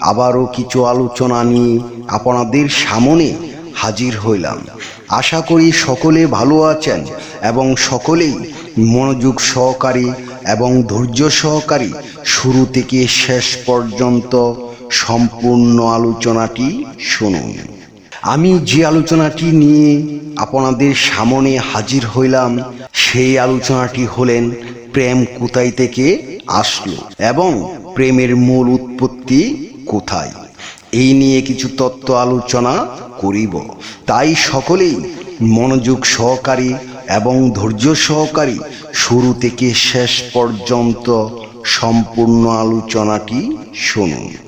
আবারও কিছু আলোচনা নিয়ে আপনাদের সামনে হাজির হইলাম। আশা করি সকলে ভালো আছেন এবং সকলেই মনোযোগ সহকারী এবং ধৈর্য সহকারী শুরু থেকে শেষ পর্যন্ত সম্পূর্ণ আলোচনাটি শুনুন। আমি যে আলোচনাটি নিয়ে আপনাদের সামনে হাজির হইলাম, সেই আলোচনাটি হলেন প্রেম কোথায় থেকে আসলো এবং প্রেমের মূল উৎপত্তি কোথায়? এই নিয়ে কিছু তত্ত্ব আলোচনা করিব। তাই সকলেই মনোযোগ সহকারী এবং ধৈর্য সহকারী শুরু থেকে শেষ পর্যন্ত সম্পূর্ণ আলোচনাটি শুনুন।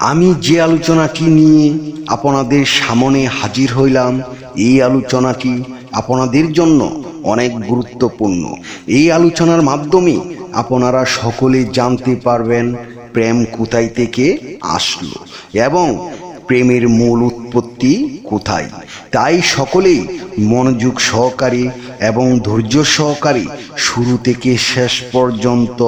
আমি যে আলোচনাটি নিয়ে আপনাদের সামনে হাজির হইলাম, এই আলোচনাটি আপনাদের জন্য অনেক গুরুত্বপূর্ণ। এই আলোচনার মাধ্যমে আপনারা সকলে জানতে পারবেন প্রেম কোথায় থেকে আসলো এবং প্রেমের মূল উৎপত্তি কোথায়। তাই সকলেই মনোযোগ সহকারে এবং ধৈর্য সহকারে শুরু থেকে শেষ পর্যন্ত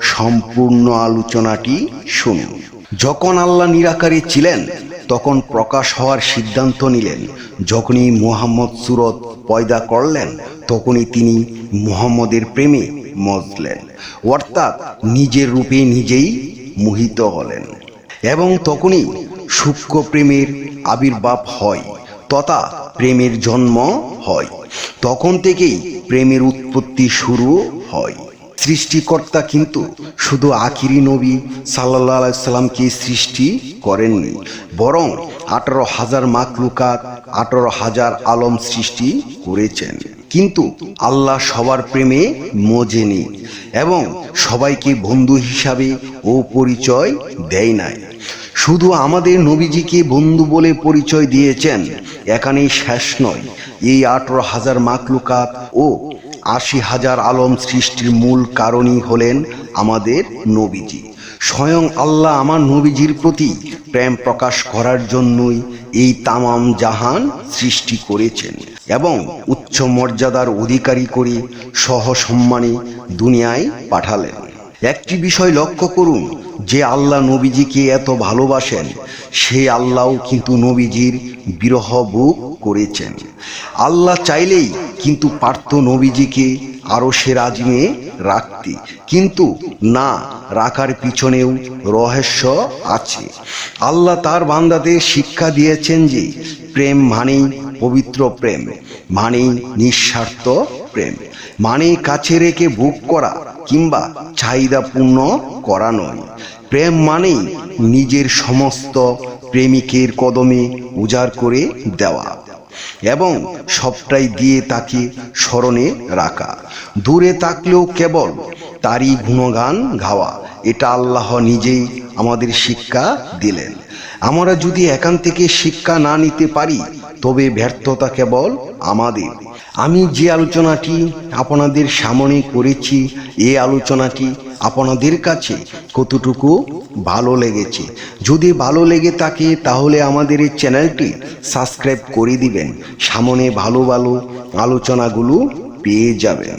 সম্পূর্ণ আলোচনাটি শুনুন। যখন আল্লাহ নিরাকারে ছিলেন, তখন প্রকাশ হওয়ার সিদ্ধান্ত নিলেন। যখনই মোহাম্মদ সুরত পয়দা করলেন, তখনই তিনি মুহাম্মদের প্রেমে মজলেন। অর্থাৎ নিজের রূপে নিজেই মোহিত হলেন। এবং তখনই সূক্ষ্ম প্রেমের আবির্ভাব হয়, তথা প্রেমের জন্ম হয়। তখন থেকেই প্রেমের উৎপত্তি শুরু হয়। সৃষ্টিকর্তা কিন্তু শুধু আখিরি নবী সাল্লাহ সাল্লামকে সৃষ্টি করেননি, বরং আঠারো হাজার মাকলুকাত আঠারো হাজার আলম সৃষ্টি করেছেন। কিন্তু আল্লাহ সবার প্রেমে মজে নেই এবং সবাইকে বন্ধু হিসাবে ও পরিচয় দেয় নাই। শুধু আমাদের নবীজিকে বন্ধু বলে পরিচয় দিয়েছেন, এখানেই শেষ নয়। এই আঠারো হাজার মাকলুকাত ও আশি হাজার আলম সৃষ্টির মূল কারণই হলেন আমাদের নবীজি। স্বয়ং আল্লাহ আমার নবীজির প্রতি প্রেম প্রকাশ করার জন্যই এই তামাম জাহান সৃষ্টি করেছেন এবং উচ্চ মর্যাদার অধিকারী করে সহসম্মানে দুনিয়ায় পাঠালেন। একটি বিষয় লক্ষ্য করুন, যে আল্লাহ নবীজিকে এত ভালোবাসেন, সে আল্লাহও কিন্তু নবীজির বিরহ বুক করেছেন। আল্লাহ চাইলেই কিন্তু পার্থ নবীজিকে আরও সে রাজমে রাখতে, কিন্তু না, রাখার পিছনেও রহস্য আছে। আল্লাহ তার বান্দাদের শিক্ষা দিয়েছেন যে, প্রেম মানেই পবিত্র প্রেম, মানেই নিঃস্বার্থ প্রেম মানে কাছে রেখে বুক করা কিংবা চাহিদা পূর্ণ করা নয়। প্রেম মানেই নিজের সমস্ত প্রেমিকের কদমে উজাড় করে দেওয়া এবং সবটাই দিয়ে তাকে স্মরণে রাখা। দূরে থাকলেও কেবল তারই গুণগান গাওয়া, এটা আল্লাহ নিজেই আমাদের শিক্ষা দিলেন। আমরা যদি এখান থেকে শিক্ষা না নিতে পারি তবে ব্যর্থতা কেবল আমাদের। আমি যে আলোচনাটি আপনাদের সামনে করেছি, এ আলোচনাটি আপনাদের কাছে কতটুকু ভালো লেগেছে? যদি ভালো লেগে থাকে, তাহলে আমাদের এই চ্যানেলটি সাবস্ক্রাইব করে দিবেন। সামনে ভালো ভালো আলোচনাগুলো পেয়ে যাবেন।